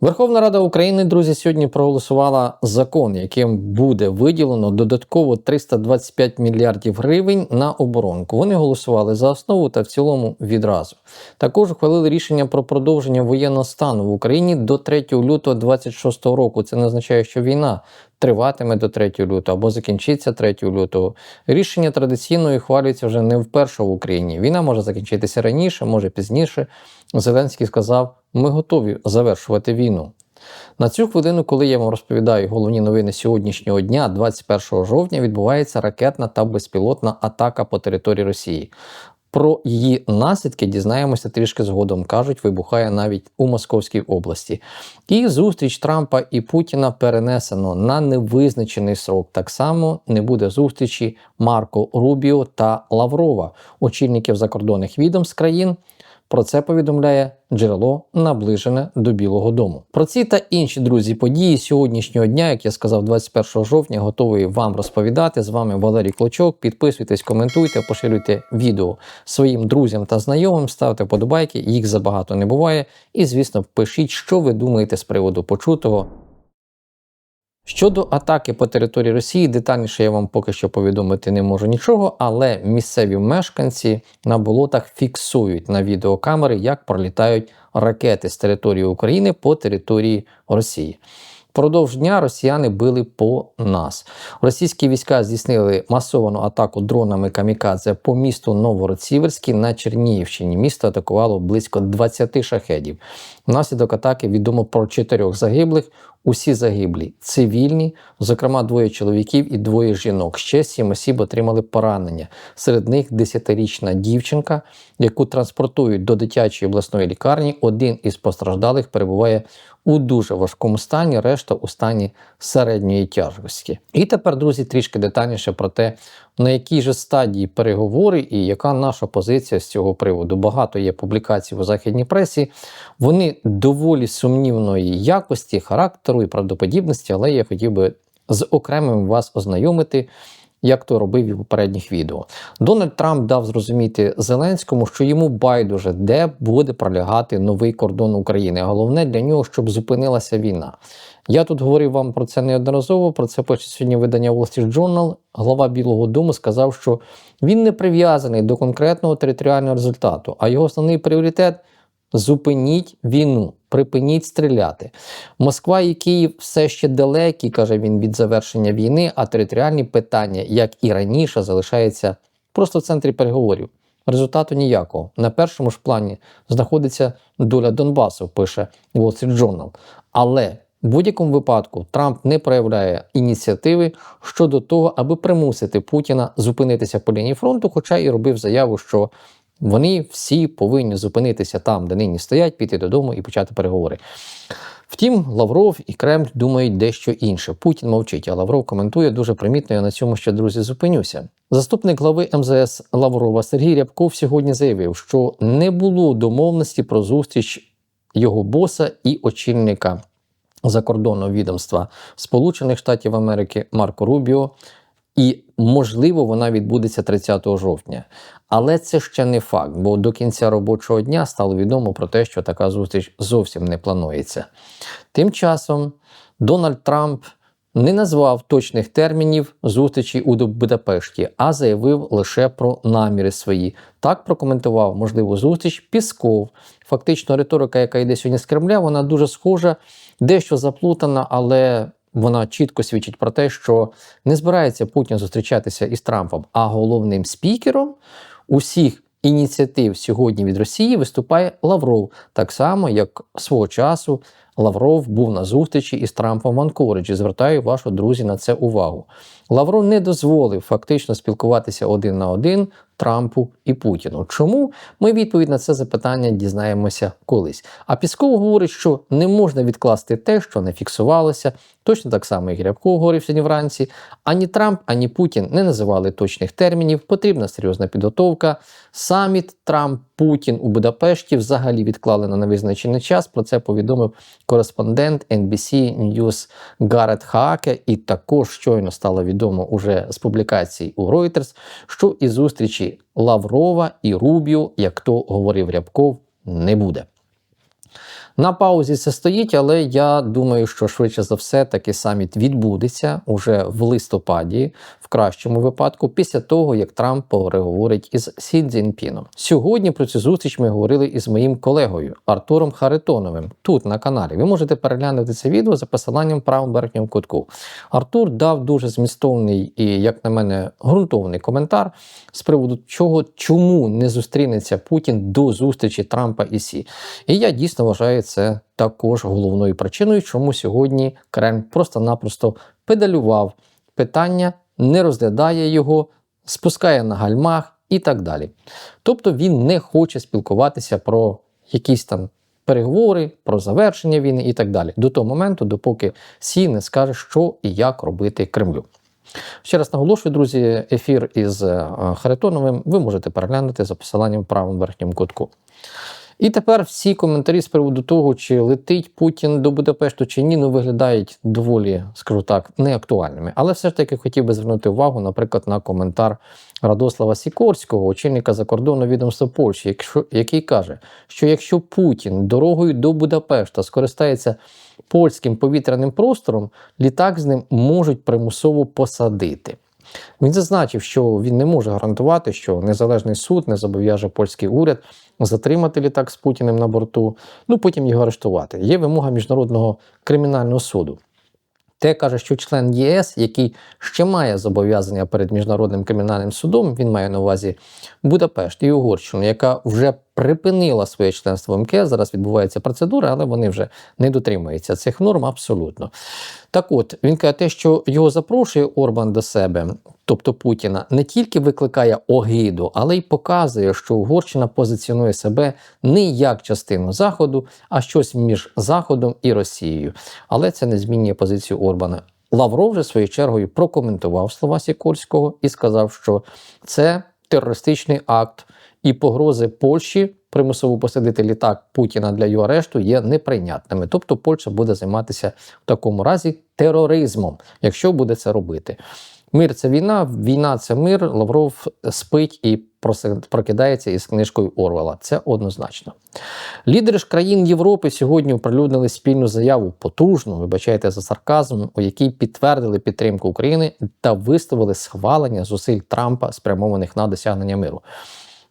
Верховна Рада України, друзі, сьогодні проголосувала закон, яким буде виділено додатково 325 мільярдів гривень на оборонку. Вони голосували за основу та в цілому відразу. Також ухвалили рішення про продовження воєнного стану в Україні до 3 лютого 2026 року. Це не означає, що війна триватиме до 3 лютого або закінчиться 3 лютого. Рішення традиційно ухвалюється вже не вперше в Україні. Війна може закінчитися раніше, може пізніше. Зеленський сказав: ми готові завершувати війну. На цю хвилину, коли я вам розповідаю головні новини сьогоднішнього дня, 21 жовтня, відбувається ракетна та безпілотна атака по території Росії. Про її наслідки дізнаємося трішки згодом. кажуть, вибухає навіть у Московській області. І зустріч Трампа і Путіна перенесено на невизначений срок. Так само не буде зустрічі Марко Рубіо та Лаврова, очільників закордонних відомств країн. Про це повідомляє джерело наближене до Білого Дому. Про ці та інші друзі події сьогоднішнього дня, як я сказав, 21 жовтня, готовий вам розповідати. З вами Валерій Клочок. Підписуйтесь, коментуйте, поширюйте відео своїм друзям та знайомим, ставте подобайки, їх забагато не буває. І, звісно, пишіть, що ви думаєте з приводу почутого. Щодо атаки по території Росії, детальніше я вам поки що повідомити не можу нічого, але місцеві мешканці на болотах фіксують на відеокамери, як пролітають ракети з території України по території Росії. Впродовж дня росіяни били по нас. Російські війська здійснили масовану атаку дронами камікадзе по місту Новгород-Сіверський на Чернігівщині. Місто атакувало близько 20 шахедів. Внаслідок атаки відомо про чотирьох загиблих. Усі загиблі цивільні, зокрема двоє чоловіків і двоє жінок. Ще сім осіб отримали поранення. Серед них десятирічна дівчинка, яку транспортують до дитячої обласної лікарні. Один із постраждалих перебуває у дуже важкому стані, решта у стані середньої тяжкості. І тепер, друзі, трішки детальніше про те, на якій же стадії переговори і яка наша позиція з цього приводу. Багато є публікацій у західній пресі. Вони доволі сумнівної якості, характеру і правдоподібності, але я хотів би з окремим вас ознайомити як то робив і в попередніх відео. Дональд Трамп дав зрозуміти Зеленському, що йому байдуже, де буде пролягати новий кордон України. Головне для нього, щоб зупинилася війна. Я тут говорив вам про це неодноразово. Про це пише сьогодні видання Wall Street Journal. Глава Білого Дому сказав, що він не прив'язаний до конкретного територіального результату, а його основний пріоритет зупиніть війну припиніть стріляти. Москва і Київ все ще далекі, каже він, від завершення війни, а територіальні питання, як і раніше, залишаються просто в центрі переговорів. Результату ніякого. На першому ж плані знаходиться доля Донбасу, пише Wall Street Journal. Але в будь-якому випадку Трамп не проявляє ініціативи щодо того, аби примусити Путіна зупинитися по лінії фронту, хоча і робив заяву, що вони всі повинні зупинитися там, де нині стоять, піти додому і почати переговори. Втім, Лавров і Кремль думають дещо інше. Путін мовчить, а Лавров коментує дуже примітно. Я на цьому ще друзі зупинюся. Заступник глави МЗС Лаврова Сергій Рябков сьогодні заявив, що не було домовленості про зустріч його боса і очільника закордонного відомства Сполучених Штатів Америки Марко Рубіо. І, можливо, вона відбудеться 30 жовтня. Але це ще не факт, бо до кінця робочого дня стало відомо про те, що така зустріч зовсім не планується. Тим часом Дональд Трамп не назвав точних термінів зустрічі у Будапешті, а заявив лише про наміри свої. Так прокоментував можливу зустріч Пісков. Фактично, риторика, яка йде сьогодні з Кремля, вона дуже схожа, дещо заплутана, але вона чітко свідчить про те, що не збирається Путін зустрічатися із Трампом, а головним спікером усіх ініціатив сьогодні від Росії виступає Лавров, так само як свого часу Лавров був на зустрічі із Трампом в Анкориджі. Звертаю вашу друзі на це увагу. Лавров не дозволив фактично спілкуватися один на один Трампу і Путіну. Чому ми відповідь на це запитання дізнаємося колись? А Пісков говорить, що не можна відкласти те, що не фіксувалося. Точно так само і Грябко говорив сьогодні вранці. Ані Трамп, ані Путін не називали точних термінів. Потрібна серйозна підготовка. Саміт Трамп Путін у Будапешті взагалі відклали на невизначений час. Про це повідомив кореспондент NBC News Гарет Хааке. І також щойно стало відомо уже з публікацій у Reuters, що і зустрічі Лаврова і Рубіо, як то говорив Рябков, не буде. На паузі це стоїть, але я думаю, що швидше за все такий саміт відбудеться уже в листопаді, в кращому випадку, після того як Трамп переговорить із Сі Цзіньпіном. Сьогодні про цю зустріч ми говорили із моїм колегою Артуром Харитоновим тут на каналі. Ви можете переглянути це відео за посиланням в правому верхньому кутку. Артур дав дуже змістовний і, як на мене, ґрунтовний коментар з приводу чого, чому не зустрінеться Путін до зустрічі Трампа і Сі. І я дійсно вважаю це також головною причиною, чому сьогодні Кремль просто-напросто педалював питання, не розглядає його, спускає на гальмах і так далі. Тобто він не хоче спілкуватися про якісь там переговори, про завершення війни і так далі, до того моменту, допоки Сі не скаже, що і як робити Кремлю. Ще раз наголошую, друзі, ефір із е, Харитоновим ви можете переглянути за посиланням в правому верхньому кутку. І тепер всі коментарі з приводу того, чи летить Путін до Будапешту чи ні, ну виглядають доволі, скажу так, неактуальними. Але все ж таки хотів би звернути увагу, наприклад, на коментар Радослава Сікорського, очільника закордонного відомства Польщі, який каже, що якщо Путін дорогою до Будапешта скористається польським повітряним простором, літак з ним можуть примусово посадити. Він зазначив, що він не може гарантувати, що незалежний суд не зобов'яже польський уряд затримати літак з Путіним на борту, ну потім його арештувати. Є вимога міжнародного кримінального суду. Те каже, що член ЄС, який ще має зобов'язання перед міжнародним кримінальним судом, він має на увазі Будапешт і Угорщину, яка вже припинила своє членство в МКС. Зараз відбувається процедура, але вони вже не дотримуються цих норм абсолютно. Так от він каже, те, що його запрошує Орбан до себе, тобто Путіна, не тільки викликає огиду, але й показує, що Угорщина позиціонує себе не як частину Заходу, а щось між Заходом і Росією. Але це не змінює позицію Орбана. Лавров же своєю чергою прокоментував слова Сікорського і сказав, що це терористичний акт і погрози Польщі примусово посадити літак Путіна для його арешту є неприйнятними. Тобто Польща буде займатися в такому разі тероризмом, якщо буде це робити. Мир це війна, війна це мир. Лавров спить і прокидається із книжкою Орвела. Це однозначно. Лідери ж країн Європи сьогодні оприлюднили спільну заяву потужну, вибачайте за сарказм, у якій підтвердили підтримку України та виставили схвалення зусиль Трампа, спрямованих на досягнення миру.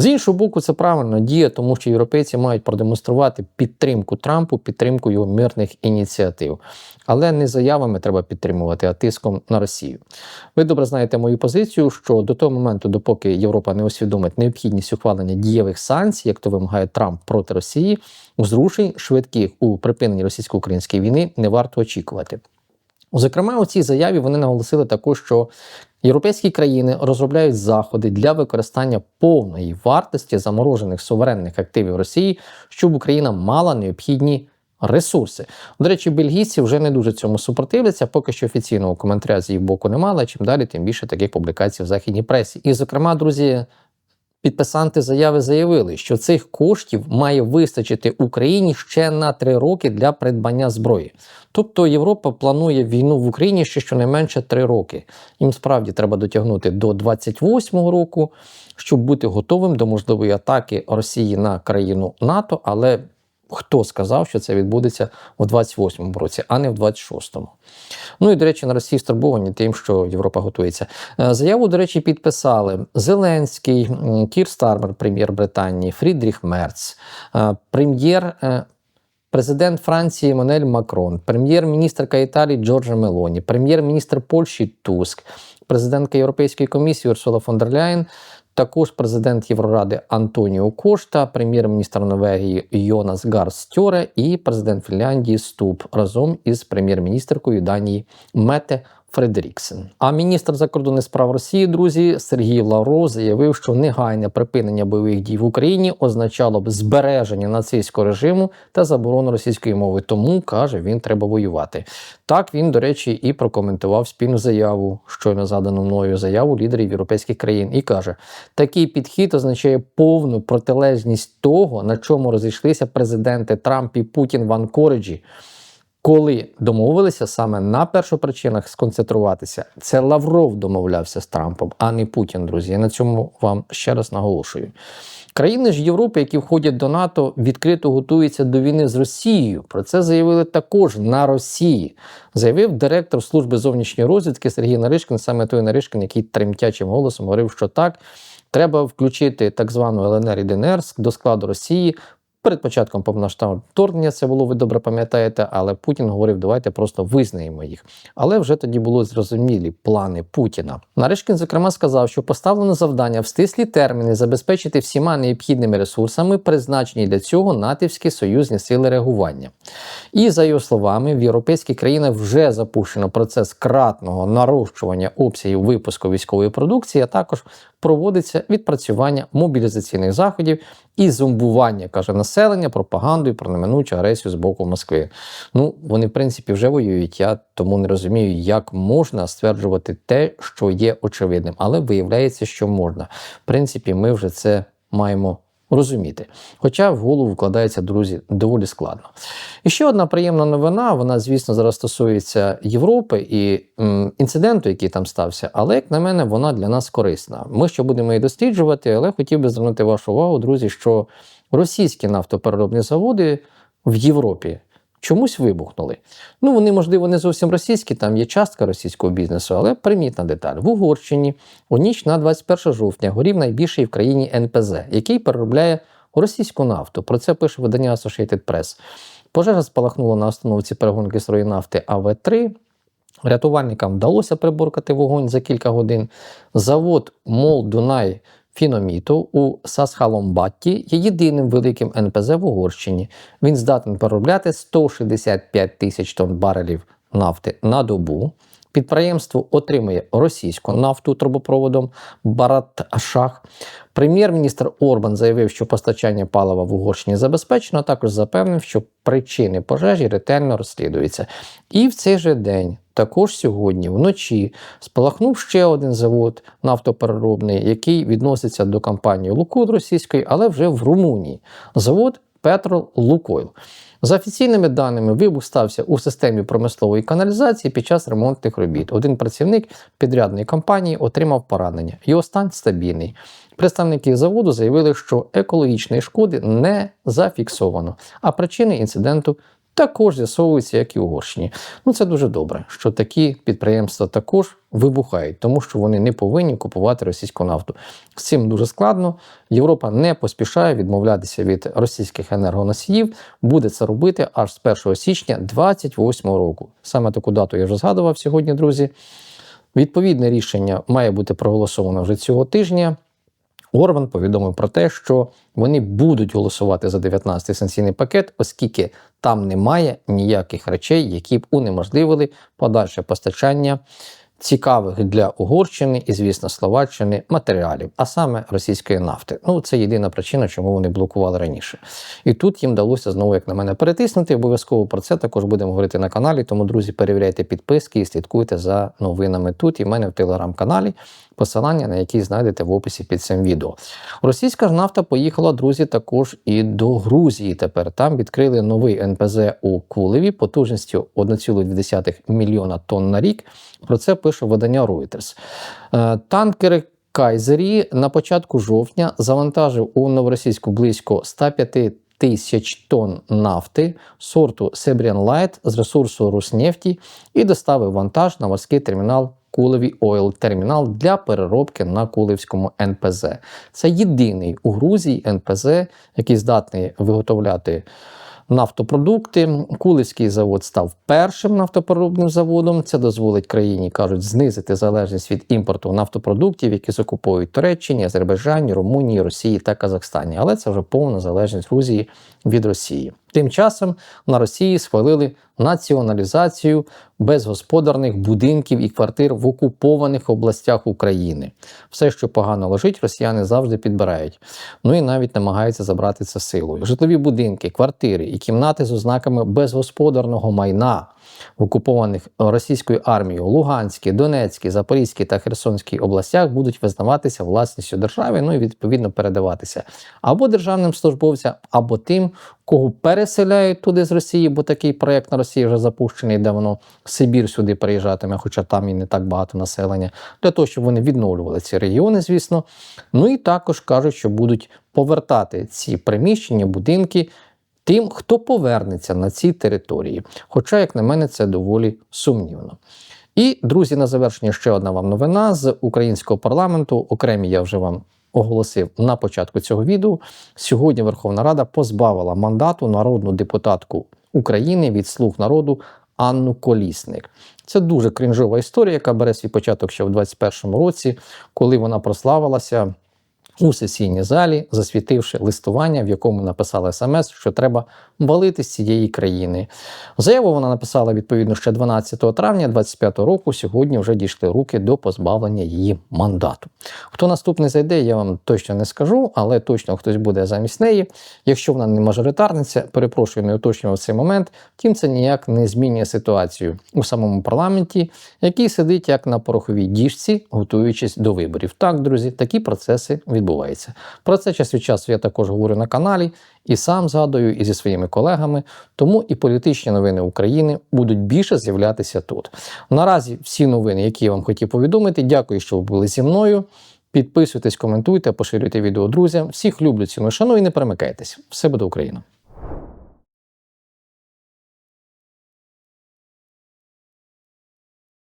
З іншого боку, це правильно діє, тому що європейці мають продемонструвати підтримку Трампу, підтримку його мирних ініціатив. Але не заявами треба підтримувати, а тиском на Росію. Ви добре знаєте мою позицію, що до того моменту, допоки Європа не усвідомить необхідність ухвалення дієвих санкцій, як то вимагає Трамп проти Росії, зрушень швидких у припиненні російсько-української війни не варто очікувати. Зокрема, у цій заяві вони наголосили також, що європейські країни розробляють заходи для використання повної вартості заморожених суверенних активів Росії, щоб Україна мала необхідні ресурси. До речі, бельгійці вже не дуже цьому супротивляться, поки що офіційного коментаря з їх боку немає. Чим далі, тим більше таких публікацій в західній пресі. І, зокрема, друзі. Підписанти заяви заявили, що цих коштів має вистачити Україні ще на три роки для придбання зброї. Тобто Європа планує війну в Україні ще щонайменше три роки. Їм справді треба дотягнути до 28-го року, щоб бути готовим до можливої атаки Росії на країну НАТО, але Хто сказав, що це відбудеться у 28-му році, а не в 26-му. Ну і, до речі, на Росії стурбовані тим, що Європа готується. Е, заяву, до речі, підписали Зеленський, Кір Стармер, прем'єр Британії, Фрідріх Мерц, е, прем'єр. Е, президент Франції Монель Макрон, прем'єр-міністрка Італії Джорджа Мелоні, прем'єр-міністр Польщі Туск, президентка Європейської комісії Урсула фон дер Ляєн, також президент Євроради Антоніо Кошта, прем'єр-міністр Норвегії Йонас Гарстьоре і президент Фінляндії Ступ разом із прем'єр-міністркою Данії Мете Фредеріксен. А міністр закордонних справ Росії, друзі, Сергій Лавров заявив, що негайне припинення бойових дій в Україні означало б збереження нацистського режиму та заборону російської мови. Тому каже, він треба воювати. Так він, до речі, і прокоментував спільну заяву, щойно задану мною заяву лідерів європейських країн, і каже: такий підхід означає повну протилежність того, на чому розійшлися президенти Трамп і Путін в Анкориджі коли домовилися саме на першопричинах сконцентруватися, це Лавров домовлявся з Трампом, а не Путін, друзі. Я на цьому вам ще раз наголошую. Країни ж Європи, які входять до НАТО, відкрито готуються до війни з Росією. Про це заявили також на Росії. Заявив директор служби зовнішньої розвідки Сергій Наришкин, саме той Наришкин, який тремтячим голосом говорив, що так. Треба включити так звану ЛНР і ДНР до складу Росії. Перед початком повноштабного вторгнення це було, ви добре пам'ятаєте, але Путін говорив, давайте просто визнаємо їх. Але вже тоді були зрозумілі плани Путіна. Наришкін, зокрема, сказав, що поставлено завдання в стислі терміни забезпечити всіма необхідними ресурсами, призначені для цього натівські союзні сили реагування. І за його словами, в європейських країнах вже запущено процес кратного нарощування обсягів випуску військової продукції, а також проводиться відпрацювання мобілізаційних заходів і зомбування, каже населення, пропагандою про неминучу агресію з боку Москви. Ну, вони, в принципі, вже воюють. Я тому не розумію, як можна стверджувати те, що є очевидним, але виявляється, що можна. В принципі, ми вже це маємо. Розуміти, хоча в голову вкладається, друзі, доволі складно. І ще одна приємна новина, вона, звісно, зараз стосується Європи і м, інциденту, який там стався, але, як на мене, вона для нас корисна. Ми ще будемо її досліджувати, але хотів би звернути вашу увагу, друзі, що російські нафтопереробні заводи в Європі чомусь вибухнули. Ну, вони, можливо, не зовсім російські, там є частка російського бізнесу, але примітна деталь. В Угорщині у ніч на 21 жовтня горів найбільший в країні НПЗ, який переробляє російську нафту. Про це пише видання Associated Press. Пожежа спалахнула на установці перегонки сирої нафти АВ3. Рятувальникам вдалося приборкати вогонь за кілька годин. Завод Мол Дунай Фіноміту у Сасхаломбатті є єдиним великим НПЗ в Угорщині. Він здатен переробляти 165 тисяч тонн барелів нафти на добу. Підприємство отримує російську нафту трубопроводом Барат-Шах. Прем'єр-міністр Орбан заявив, що постачання палива в Угорщині забезпечено, а також запевнив, що причини пожежі ретельно розслідуються. І в цей же день, також сьогодні, вночі, спалахнув ще один завод нафтопереробний, який відноситься до компанії Лукойл російської, але вже в Румунії. Завод Петро Лукойл. За офіційними даними, вибух стався у системі промислової каналізації під час ремонтних робіт. Один працівник підрядної компанії отримав поранення. Його стан стабільний. Представники заводу заявили, що екологічної шкоди не зафіксовано, а причини інциденту також з'ясовуються, як і Угорщині. Ну це дуже добре, що такі підприємства також вибухають, тому що вони не повинні купувати російську нафту. З цим дуже складно. Європа не поспішає відмовлятися від російських енергоносіїв. Буде це робити аж з 1 січня 2028 року. Саме таку дату я вже згадував сьогодні, друзі. Відповідне рішення має бути проголосовано вже цього тижня. Орбан повідомив про те, що вони будуть голосувати за 19-й санкційний пакет, оскільки там немає ніяких речей, які б унеможливили подальше постачання цікавих для Угорщини і, звісно, Словаччини матеріалів, а саме російської нафти. Ну, це єдина причина, чому вони блокували раніше. І тут їм вдалося знову, як на мене, перетиснути. Обов'язково про це також будемо говорити на каналі. Тому, друзі, перевіряйте підписки і слідкуйте за новинами тут і в мене в телеграм-каналі. Посилання на який знайдете в описі під цим відео. Російська ж нафта поїхала, друзі, також і до Грузії. Тепер там відкрили новий НПЗ у Кулеві потужністю 1,2 мільйона тонн на рік. Про це пише видання Reuters. Е, Танкери Кайзері на початку жовтня завантажив у новоросійську близько 105 тисяч тонн нафти сорту Sebrian Light з ресурсу Руснефті і доставив вантаж на морський термінал Кулеві Ойл термінал для переробки на Кулевському НПЗ. Це єдиний у Грузії НПЗ, який здатний виготовляти нафтопродукти. Кулицький завод став першим нафтопродуктним заводом. Це дозволить країні, кажуть, знизити залежність від імпорту нафтопродуктів, які закуповують Туреччині, Азербайджані, Румунії, Росії та Казахстані. Але це вже повна залежність Грузії від Росії. Тим часом на Росії схвалили націоналізацію безгосподарних будинків і квартир в окупованих областях України. Все, що погано лежить, росіяни завжди підбирають. Ну і навіть намагаються забрати це силою. Житлові будинки, квартири і кімнати з ознаками безгосподарного майна. Окупованих російською армією Луганській, Донецькій, Запорізькій та Херсонській областях будуть визнаватися власністю держави, ну і відповідно передаватися або державним службовцям, або тим, кого переселяють туди з Росії, бо такий проєкт на Росії вже запущений давно. Сибір сюди переїжджатиме, хоча там і не так багато населення, для того, щоб вони відновлювали ці регіони, звісно. Ну і також кажуть, що будуть повертати ці приміщення, будинки тим, хто повернеться на ці території. Хоча, як на мене, це доволі сумнівно. І, друзі, на завершення ще одна вам новина з українського парламенту. Окремі я вже вам оголосив на початку цього відео. Сьогодні Верховна Рада позбавила мандату народну депутатку України від слуг народу Анну Колісник. Це дуже крінжова історія, яка бере свій початок ще в 2021 році, коли вона прославилася у сесійній залі, засвітивши листування, в якому написала смс, що треба валити з цієї країни. Заяву вона написала відповідно ще 12 травня 2025 року. Сьогодні вже дійшли руки до позбавлення її мандату. Хто наступний зайде, я вам точно не скажу, але точно хтось буде замість неї. Якщо вона не мажоритарниця, перепрошую, не уточнював цей момент. Втім, це ніяк не змінює ситуацію у самому парламенті, який сидить як на пороховій діжці, готуючись до виборів. Так, друзі, такі процеси відбуваються. Про це час від часу я також говорю на каналі і сам згадую, і зі своїми колегами. Тому і політичні новини України будуть більше з'являтися тут. Наразі всі новини, які я вам хотів повідомити. Дякую, що ви були зі мною. Підписуйтесь, коментуйте, поширюйте відео друзям. Всіх люблю, ціну шану і не перемикайтесь. Все буде Україна!